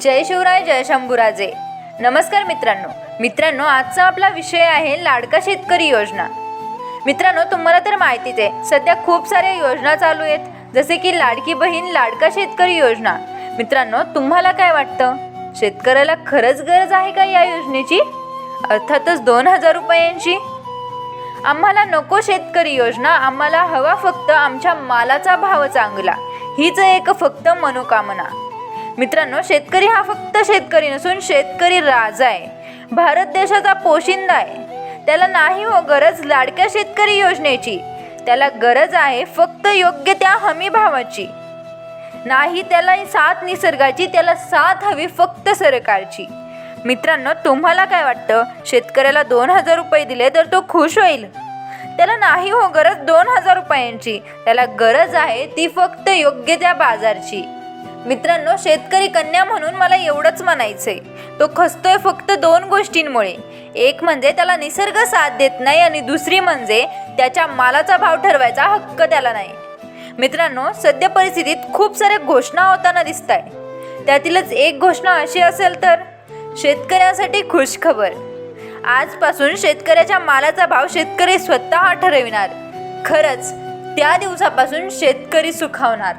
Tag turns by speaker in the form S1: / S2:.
S1: जय शिवराय जय शंभूराजे. नमस्कार मित्रांनो. मित्रांनो आजचा आपला विषय आहे लाडका शेतकरी योजना. मित्रांनो तुम्हाला तर माहितीच आहे सध्या खूप साऱ्या योजना चालू आहेत. जसे की लाडकी बहीण लाडका शेतकरी योजना. मित्रांनो तुम्हाला काय वाटतं? शेतकऱ्याला खरंच गरज आहे का या योजनेची? अर्थातच दोन हजार रुपयांची. आम्हाला नको शेतकरी योजना आम्हाला हवा फक्त आमच्या मालाचा भाव चांगला. हीच एक फक्त मनोकामना. मित्रांनो शेतकरी हा फक्त शेतकरी नसून शेतकरी राजा आहे. भारत देशाचा पोशिंदा आहे. त्याला नाही हो गरज लाडक्या शेतकरी योजनेची. त्याला गरज आहे फक्त योग्य त्या हमी भावाची. नाही त्याला साथ निसर्गाची त्याला साथ हवी फक्त सरकारची. मित्रांनो तुम्हाला काय वाटतं? शेतकऱ्याला दोन हजार रुपये दिले तर तो खुश होईल? त्याला नाही हो गरज दोन हजार रुपयांची. त्याला गरज आहे ती फक्त योग्य त्या बाजारची. मित्रांनो शेतकरी कन्या म्हणून मला एवढंच म्हणायचंय. तो खसतोय फक्त दोन गोष्टींमुळे. एक म्हणजे त्याला निसर्ग साथ देत नाही आणि दुसरी म्हणजे त्याच्या मालाचा भाव ठरवायचा हक्क त्याला नाही. मित्रांनो सध्या परिस्थितीत खूप साऱ्या घोषणा होताना दिसत आहे त्यातीलच एक घोषणा अशी असेल तर? शेतकऱ्यासाठी खुशखबर. आजपासून शेतकऱ्याच्या मालाचा भाव शेतकरी स्वतः ठरविणार. खरंच त्या दिवसापासून शेतकरी सुखावणार.